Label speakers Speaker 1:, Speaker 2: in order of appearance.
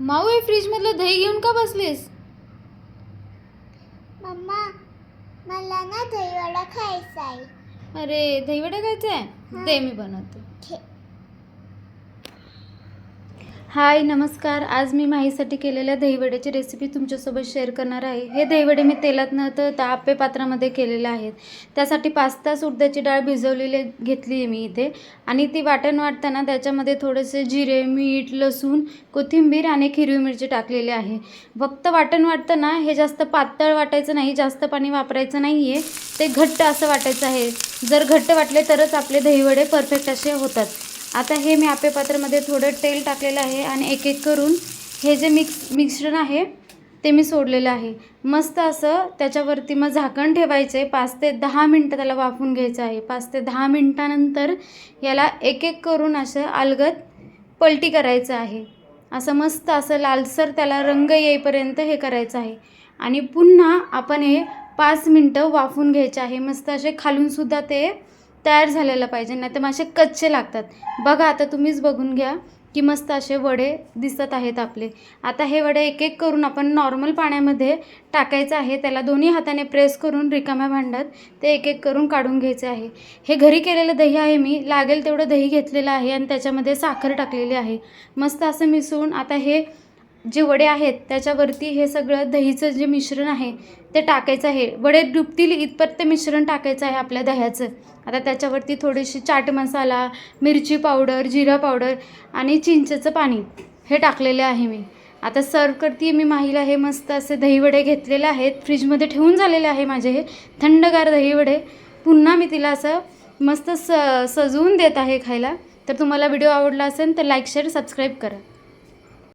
Speaker 1: माऊ हे फ्रीजमधलं दही घेऊन का बसलीस?
Speaker 2: मम्मा मला ना दहीवडा खायचा आहे.
Speaker 1: अरे दहीवडा खायचा आहे. ते मी बनवते. हाय नमस्कार. आज मी माहीसाठी केलेल्या दहीवड्याची रेसिपी तुमच्यासोबत शेअर करणार आहे. हे दहीवडे मी तेलात न तर तापे पात्रामध्ये केलेले आहेत. त्यासाठी पाच तास उडदाची डाळ भिजवलेली घेतली आहे मी इथे. आणि ती वाटण वाटताना त्याच्यामध्ये थोडेसे जिरे मीठ लसूण कोथिंबीर आणि हिरवी मिरची टाकलेली आहे. फक्त वाटण वाटताना हे जास्त पातळ वाटायचं नाही जास्त पाणी वापरायचं नाही आहे ते घट्ट असं वाटायचं आहे. जर घट्ट वाटले तरच आपले दहीवडे परफेक्ट असे होतात. आता हे मी आपे पात्रामध्ये थोडं तेल टाकलेलं आहे आणि एक एक करून हे जे मिक्स मिश्रण आहे ते मी सोडलेलं आहे. मस्त असं त्याच्यावरती मग झाकण ठेवायचं आहे पाच ते दहा मिनटं त्याला वाफून घ्यायचं आहे. पाच ते दहा मिनटानंतर याला एक एक करून असं अलगद पलटी करायचं आहे. असं मस्त असं लालसर त्याला रंग येईपर्यंत हे करायचं आहे. आणि पुन्हा आपण हे पाच मिनटं वाफून घ्यायचे आहे. मस्त असे खालूनसुद्धा ते तयार झालेलं पाहिजे नाही तर मासे कच्चे लागतात. बघा आता तुम्हीच बघून घ्या की मस्त असे वडे दिसत आहेत आपले. आता हे वडे एक एक करून आपण नॉर्मल पाण्यामध्ये टाकायचं आहे. त्याला दोन्ही हाताने प्रेस करून रिकाम्या भांड्यात ते एक एक करून काढून घ्यायचे आहे. हे घरी केलेलं दही आहे मी. लागेल तेवढं दही घेतलेलं आहे आणि त्याच्यामध्ये साखर टाकलेली आहे. मस्त असं मिसळून आता हे जे वडे आहेत त्याच्यावरती हे सगळं दहीचं जे मिश्रण आहे ते टाकायचं आहे. वडे डुबतील इतपत ते मिश्रण टाकायचं आहे आपल्या दह्याचं. आता त्याच्यावरती थोडीशी चाट मसाला मिरची पावडर जिरा पावडर आणि चिंचेचं पाणी हे टाकलेले आहे मी. आता सर्व करते मी माहीला हे मस्त असे दहीवडे घेतलेले आहेत. फ्रीजमध्ये ठेवून झालेले आहे माझे हे थंडगार दहीवडे. पुन्हा मी तिला असं मस्त स सजवून देत आहे खायला. तर तुम्हाला व्हिडिओ आवडला असेल तर लाईक शेअर सबस्क्राईब करा.